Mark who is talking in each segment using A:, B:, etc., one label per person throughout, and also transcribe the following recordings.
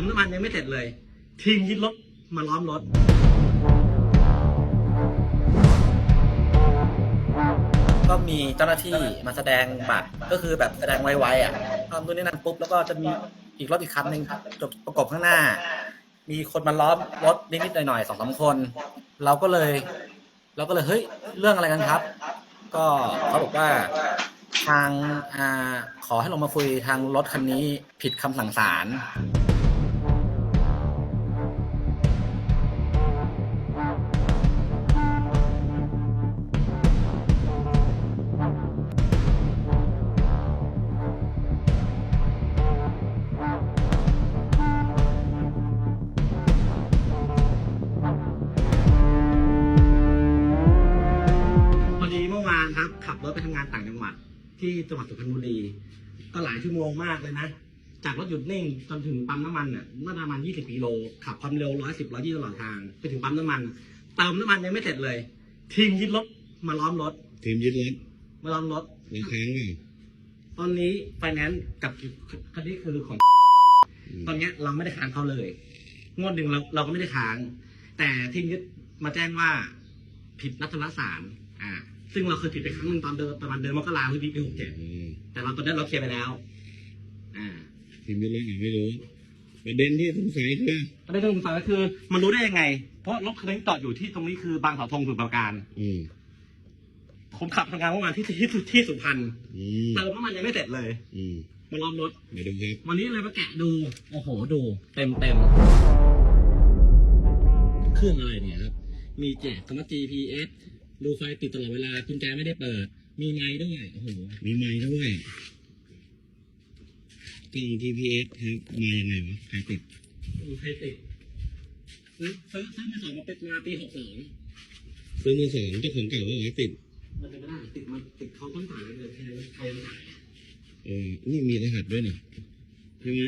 A: มน้ำมันยังไม่เสร็จเลยทีมยึดรถมาล้อมรถ
B: ก็มีเจ้าหน้าที่มาแสดงบัตรก็คือแบบแสดงไวๆอะทำตัวนี้นั่นปุ๊บแล้วก็จะมีอีกรถอีกคันหนึ่งจบประกบข้างหน้า มีคนมาล้อมรถนิดๆหน่อยๆสองสามคน เราก็เลย เราก็เลยเฮ้ยเรื่องอะไรกันครับ ก็เขาบอกว่าทางอ่าขอให้ลงมาคุยทางรถคันนี้ผิดคำสั่งศาล
A: ไปทำงานต่างจังหวัด ที่จังหวัดสุพรรณบุรี ก็หลายชั่วโมงมากเลยนะ จากรถหยุดนิ่งจนถึงปั๊มน้ำมันอะเมื่อประมาณ 20กิโลขับความเร็ว 110 120ตลอดทางไปถึงปั๊มน้ำมันเติมน้ำมันยังไม่เสร็จเลย ทีมยึดรถมาล้อมรถ
C: ทีมยึดรถ
A: มาล้อมรถ
C: เราค้างเปล่า
A: ตอนนี้ไฟแนนซ์กับคันนี้คือของ ตอนเนี้ยเราไม่ได้ค้างเขาเลย งวดหนึ่งเราเราก็ไม่ได้ค้าง แต่ทีมยึดมาแจ้งว่าผิดนัดชำระศาลอ่า ซึ่งเราเคยผิดไปครั้งหนึ่งตอนเดินประมาณเดือนมกราคมที่ปีหกเจ็ด
C: อืม
A: แต่เราตอนนี้เราเคลียร์ไปแล้ว อ่า
C: ทีมยึดรถยังไม่รู้ประเด็นที่สงสัยคือ
A: ประเด็นที่สงสัยก็คือ มันรู้ได้ยังไง เพราะรถคันนี้จอดอยู่ที่ตรงนี้คือบางเสาธงสมุทรปราการ
C: อืม
A: ผมขับทำงานเมื่อวานที่ที่ที่ที่สุพรรณ
C: อืม
A: เติมน้ำมันยังไม่เสร็จเลย
C: อืม
A: มาล้อมรถ
C: เดี๋ยวดูครับ
A: วันนี้เลยมาแกะดู โอ้โห ดู เต็มเต็มเครื่องอะไรเนี่ยครับ มีแจกสมาร์ท GPS ดูไฟติดตลอดเวลากุญแจไม่ได้เปิด มีไม้ด้วยโอ้โห
C: มีไม้ด้วยกล้อง GPS ครับมายังไงวะใครติด
A: ดูไฟติดซื้อซื้อซื้อมาสองมาเป็นมาปีหกสอง
C: ซื้อมือสองเจ้าของเก่าว่าไว้ติด
A: มันจะไม่ได้ติดมันติดเขาต้นสายเลยใครใครต้นสาย
C: เออนี่มีรหัสด้วยนี่ใช่ไหม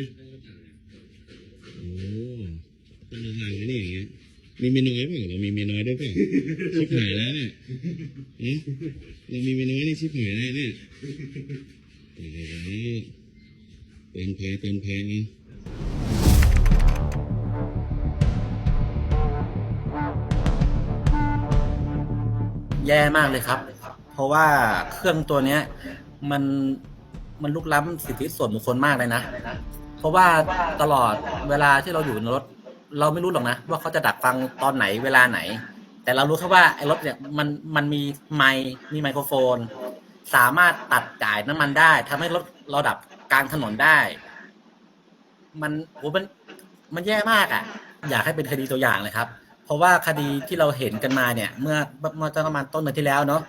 C: มีเมน้อยเปล่าเรามีเมน้อยด้วยเปล่าชิบหายแล้วเนี่ยเอ๊ะเรามีเมน้อยนี่ชิบหายเลยเนี่ยเดี๋ยวเตือนภัยเตือนภัยนะ
B: แย่มากเลยครับ เพราะว่าเครื่องตัวเนี้ย มันมันลุกล้ำสิทธิส่วนบุคคลมากเลยนะ เพราะว่าตลอดเวลาที่เราอยู่ในรถ เราไม่รู้หรอกนะว่าเขาจะดักฟังตอนไหนเวลาไหน แต่เรารู้แค่ว่าไอ้รถเนี่ยมันมันมีไมค์มีไมโครโฟน สามารถตัดจ่ายน้ำมันได้ทำให้รถเราดับกลางถนนได้ มันโหมันมันแย่มากอะ อยากให้เป็นคดีตัวอย่างเลยครับ เพราะว่าคดีที่เราเห็นกันมาเนี่ย เมื่อเมื่อประมาณต้นเดือนที่แล้วเนาะ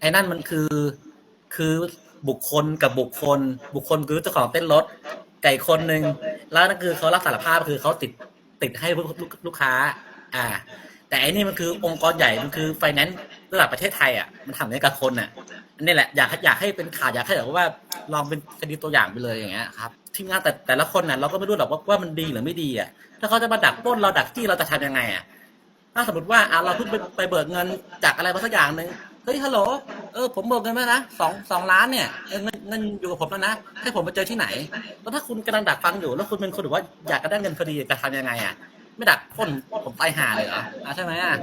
B: ไอ้นั่นมันคือคือบุคคลกับบุคคล บุคคลคือเจ้าของเต้นรถไก่คนหนึ่งแล้วนั่นคือเขารับสารภาพคือเขาติด ติดให้ลูกลูกลูกค้า อ่า แต่อันนี้มันคือองค์กรใหญ่มันคือไฟแนนซ์ระดับประเทศไทยอะมันทำให้กับคนอะอันนี้แหละอยากอยากให้เป็นข่าวอยากให้แบบว่าลองเป็นคดีตัวอย่างไปเลยอย่างเงี้ยครับทีมงานแต่แต่ละคนน่ะเราก็ไม่รู้หรอกว่าว่ามันดีหรือไม่ดีอะถ้าเขาจะมาดักปล้นเราดักจี้เราจะทำยังไงอะถ้าสมมติว่าอะเราเพิ่งไปไปเบิกเงินจากอะไรมาสักอย่างหนึ่งเฮ้ยฮัลโหล เออผมเบิกเงินมานะสองสองล้านเนี่ยเออเงินเงินอยู่กับผมแล้วนะให้ผมไปเจอที่ไหนแล้วถ้าคุณกำลังดักฟังอยู่ แล้วคุณเป็นคนหรือว่าอยากจะได้เงินคดีจะทำยังไงอะ ไม่ดักพ่นผมตายห่าเลยเหรออะใช่ไหมอะ